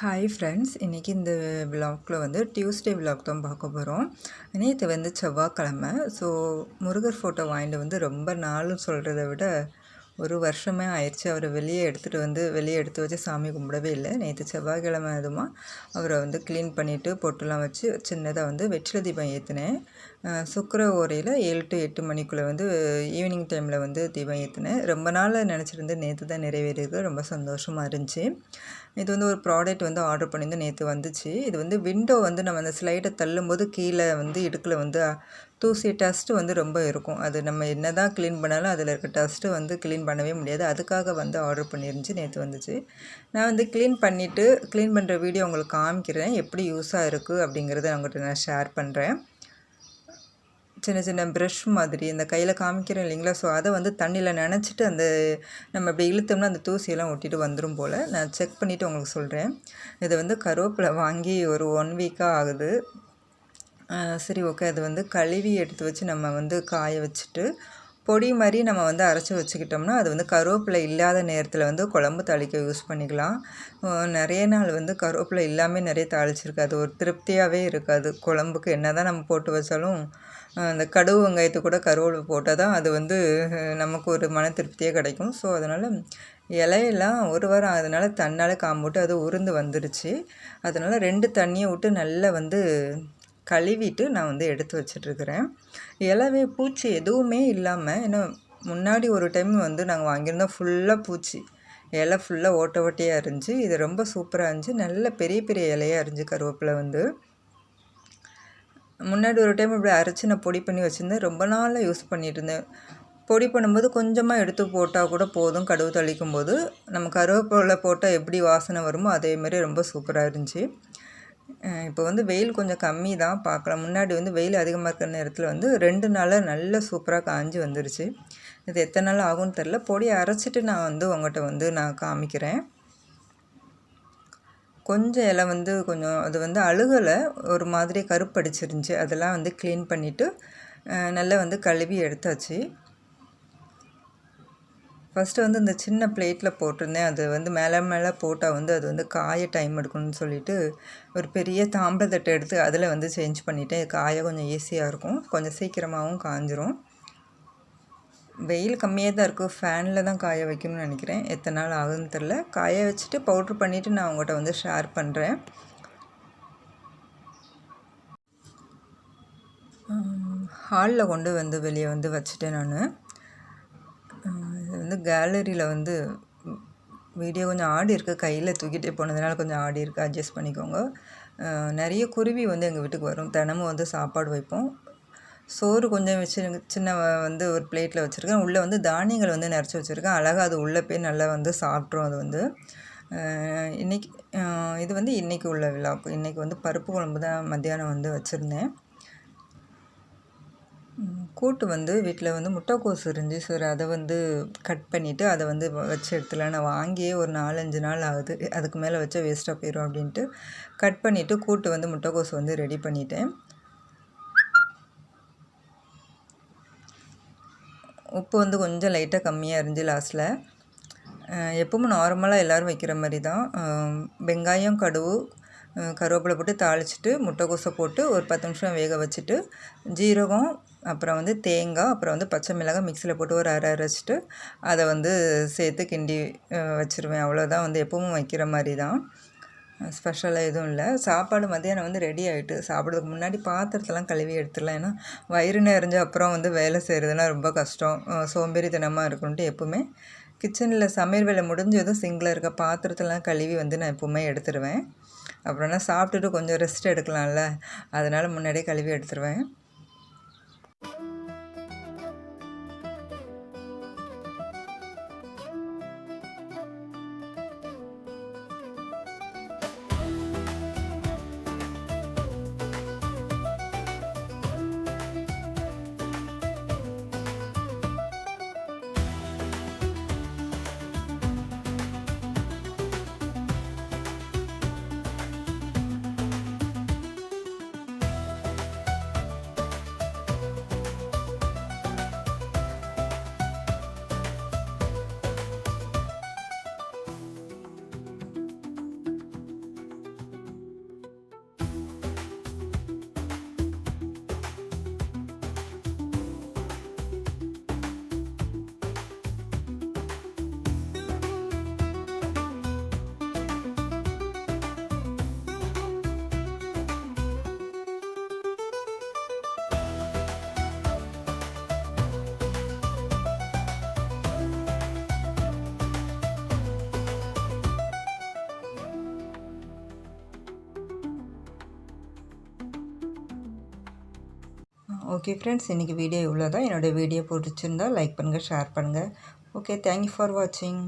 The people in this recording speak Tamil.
ஹாய் ஃப்ரெண்ட்ஸ் இன்றைக்கி இந்த விலாகில் வந்து டியூஸ்டே விலாக் தான் பார்க்க போகிறோம் நேற்று வந்து செவ்வாய்க்கிழமை. ஸோ முருகர் ஃபோட்டோ வாங்கிட்டு வந்து ரொம்ப நாளும் சொல்கிறத விட ஒரு வருஷமே ஆயிடுச்சு. அவரை வெளியே எடுத்துகிட்டு வந்து வெளியே எடுத்து வச்சு சாமி கும்பிடவே இல்லை. நேற்று செவ்வாய்க்கிழமை அதுமா அவரை வந்து க்ளீன் பண்ணிவிட்டு பொட்டுலாம் வச்சு சின்னதாக வந்து வெற்றில தீபம் ஏற்றினேன் சுக்கர ஓரையில் ஏழு டு எட்டு மணிக்குள்ளே வந்து ஈவினிங் டைமில் வந்து தீபம் ஏற்றினேன் ரொம்ப நாள் நினச்சிருந்து நேற்று தான் நிறைவேறியது. ரொம்ப சந்தோஷமாக இருந்துச்சு. இது வந்து ஒரு ப்ராடக்ட் வந்து ஆர்டர் பண்ணியிருந்தோம் நேற்று வந்துச்சு. இது வந்து விண்டோ வந்து நம்ம அந்த ஸ்லைடை தள்ளும்போது கீழே வந்து இடுக்கில் வந்து தூசி டஸ்ட்டு வந்து ரொம்ப இருக்கும். அது நம்ம என்ன தான் க்ளீன் பண்ணாலும் அதில் இருக்க டஸ்ட்டு வந்து க்ளீன் பண்ணவே முடியாது. அதுக்காக வந்து ஆர்டர் பண்ணியிருந்துச்சு நேற்று வந்துச்சு. நான் வந்து க்ளீன் பண்ணிவிட்டு க்ளீன் பண்ணுற வீடியோ உங்களுக்கு காமிக்கிறேன். எப்படி யூஸாக இருக்குது அப்படிங்கிறத உங்கள்கிட்ட நான் ஷேர் பண்ணுறேன் சின்ன சின்ன ப்ரஷ் மாதிரி இந்த கையில் காமிக்கிறேன் இல்லைங்களா? ஸோ அதை வந்து தண்ணியில் நினச்சிட்டு அந்த நம்ம இப்படி இழுத்தோம்னா அந்த தூசியெல்லாம் ஒட்டிட்டு வந்துடும் போல். நான் செக் பண்ணிவிட்டு உங்களுக்கு சொல்கிறேன் இதை வந்து கருவேப்பிலை வாங்கி ஒரு ஒன் வீக்காக ஆகுது. சரி ஓகே. அது வந்து கழுவி எடுத்து வச்சு நம்ம வந்து காய வச்சுட்டு பொடி மாதிரி நம்ம வந்து அரைச்சி வச்சுக்கிட்டோம்னா அது வந்து கருவேப்பிலை இல்லாத நேரத்தில் வந்து குழம்பு தாளிக்க யூஸ் பண்ணிக்கலாம். நிறைய நாள் வந்து கருவேப்பிலை இல்லாமல் நிறைய தாளிச்சிருக்காது. ஒரு திருப்தியாகவே இருக்காது. குழம்புக்கு என்ன தான் நம்ம போட்டு வச்சாலும் அந்த கடுகு வெங்காயத்தை கூட கருவேப்பிலை போட்டால் தான் அது வந்து நமக்கு ஒரு மன திருப்தியே கிடைக்கும். ஸோ அதனால் இலையெல்லாம் ஒரு வாரம் அதனால் தன்னால் காம்போட்டு அது உருந்து வந்துருச்சு. அதனால் ரெண்டு தண்ணியை விட்டு நல்லா வந்து கழுவிட்டு நான் வந்து எடுத்து வச்சிட்ருக்கிறேன். இலவே பூச்சி எதுவுமே இல்லாமல் ஏன்னா முன்னாடி ஒரு டைம் வந்து நாங்கள் வாங்கியிருந்தோம் ஃபுல்லாக பூச்சி. இலை ஃபுல்லாக ஓட்ட ஓட்டையாக இருந்துச்சு. இது ரொம்ப சூப்பராக இருந்துச்சு. நல்ல பெரிய பெரிய இலையாக இருந்துச்சு கருவேப்பிலை வந்து. முன்னாடி ஒரு டைம் இப்படி அரைச்சி நான் பொடி பண்ணி வச்சுருந்தேன். ரொம்ப நாளாக யூஸ் பண்ணிகிட்டு இருந்தேன் பொடி பண்ணும்போது கொஞ்சமாக எடுத்து போட்டால் கூட போதும். கடுகு தளிக்கும் போது நம்ம கருவேப்பிலை போட்டால் எப்படி வாசனை வருமோ அதேமாரி ரொம்ப சூப்பராக இருந்துச்சு. இப்போ வந்து வெயில் கொஞ்சம் கம்மி தான் பார்க்கலாம் முன்னாடி வந்து வெயில் அதிகமாக இருக்கிற நேரத்தில் வந்து ரெண்டு நாளாக நல்ல சூப்பராக காஞ்சி வந்துருச்சு. இது எத்தனை நாள் ஆகும்னு தெரில பொடியை அரைச்சிட்டு நான் வந்து உங்கள்கிட்ட வந்து நான் காமிக்கிறேன். கொஞ்சம் இலை வந்து கொஞ்சம் அது வந்து அழுகலை. ஒரு மாதிரி கருப்படிச்சிருந்துச்சு அதெல்லாம் வந்து க்ளீன் பண்ணிவிட்டு நல்லா வந்து கழுவி எடுத்தாச்சு. ஃபஸ்ட்டு வந்து இந்த சின்ன பிளேட்டில் போட்டிருந்தேன். அது வந்து மேலே மேலே போட்டால் வந்து அது வந்து காய டைம் எடுக்கணும்னு சொல்லிட்டு ஒரு பெரிய தாம்பரத்தட்டை எடுத்து அதில் வந்து சேஞ்ச் பண்ணிவிட்டேன் காய கொஞ்சம் ஈஸியாக இருக்கும். கொஞ்சம் சீக்கிரமாகவும் காஞ்சிரும். வெயில் கம்மியாக தான் இருக்கும் ஃபேனில் தான் காய வைக்கணும்னு நினைக்கிறேன். எத்தனை நாள் ஆகுதுன்னு தெரில காய வச்சுட்டு பவுட்ரு பண்ணிவிட்டு நான் உங்கள்கிட்ட வந்து ஷேர் பண்ணுறேன் ஹாலில் கொண்டு வந்து வெளியே வந்து வச்சுட்டேன் நான். வந்து கேலரியில் வந்து வீடியோ கொஞ்சம் ஆடி இருக்குது கையில் தூக்கிட்டே போனதுனால கொஞ்சம் ஆடி இருக்குது அட்ஜஸ்ட் பண்ணிக்கோங்க. நிறைய குருவி வந்து எங்கள் வீட்டுக்கு வரும். தினமும் வந்து சாப்பாடு வைப்போம். சோறு கொஞ்சம் வச்சு சின்ன வந்து ஒரு பிளேட்டில் வச்சுருக்கேன். உள்ளே வந்து தானியங்கள் வந்து நிறச்சி வச்சுருக்கேன். அழகாக அது உள்ளே போய் நல்லா வந்து சாப்பிட்ரும் அது வந்து. இன்றைக்கி இது வந்து இன்றைக்கி உள்ள விழாக்கு இன்றைக்கி வந்து பருப்பு குழம்பு தான் மத்தியானம் வந்து வச்சுருந்தேன். கூட்டு வந்து வீட்டில் வந்து முட்டைக்கோஸ் இருந்துச்சு. சரி அதை வந்து கட் பண்ணிவிட்டு அதை வந்து வச்சு எடுத்துலாம் நான் வாங்கியே ஒரு நாலஞ்சு நாள் ஆகுது. அதுக்கு மேலே வச்சா வேஸ்ட்டாக போயிடும் அப்படின்ட்டு கட் பண்ணிவிட்டு கூட்டு வந்து முட்டைக்கோஸ் வந்து ரெடி பண்ணிட்டேன். உப்பு வந்து கொஞ்சம் லைட்டாக கம்மியாக இருந்துச்சு லாஸ்ட்டில் எப்பவும் நார்மலாக எல்லோரும் வைக்கிற மாதிரி தான். வெங்காயம் கடுகு கருவேப்பிலை போட்டு தாளிச்சிட்டு முட்டைக்கோசை போட்டு ஒரு பத்து நிமிஷம் வேக வச்சுட்டு ஜீரகம் அப்புறம் வந்து தேங்காய் அப்புறம் வந்து பச்சை மிளகாய் மிக்சியில் போட்டு ஒரு அரை அரைச்சிட்டு அதை வந்து சேர்த்து கிண்டி வச்சுருவேன். அவ்வளோதான் வந்து எப்பவும் வைக்கிற மாதிரி தான் ஸ்பெஷலாக எதுவும் இல்லை. சாப்பாடு மத்தியானம் வந்து ரெடி ஆகிட்டு சாப்பிட்றதுக்கு முன்னாடி பாத்திரத்தெல்லாம் கழுவி எடுத்துடலாம். ஏன்னா வயிறு நிறைஞ்ச அப்புறம் வந்து வேலை செய்கிறதுனா ரொம்ப கஷ்டம். சோம்பேறித்தனமாக இருக்கணுன்ட்டு எப்போவுமே. கிச்சனில் சமையல் வேலை முடிஞ்சதும் சிங்கில் இருக்க பாத்திரத்தெல்லாம் கழுவி வந்து நான் எப்போவுமே எடுத்துருவேன். அப்புறம்னா சாப்பிட்டுட்டு கொஞ்சம் ரெஸ்ட் எடுக்கலாம்ல. அதனால் முன்னாடியே கழுவி எடுத்துருவேன். ஓகே ஃப்ரெண்ட்ஸ் இன்றைக்கி வீடியோ இவ்வளோ தான் என்னோடய வீடியோ பிடிச்சிருந்தால் லைக் பண்ணுங்கள் ஷேர் பண்ணுங்கள் ஓகே தேங்க்யூ ஃபார் வாட்சிங்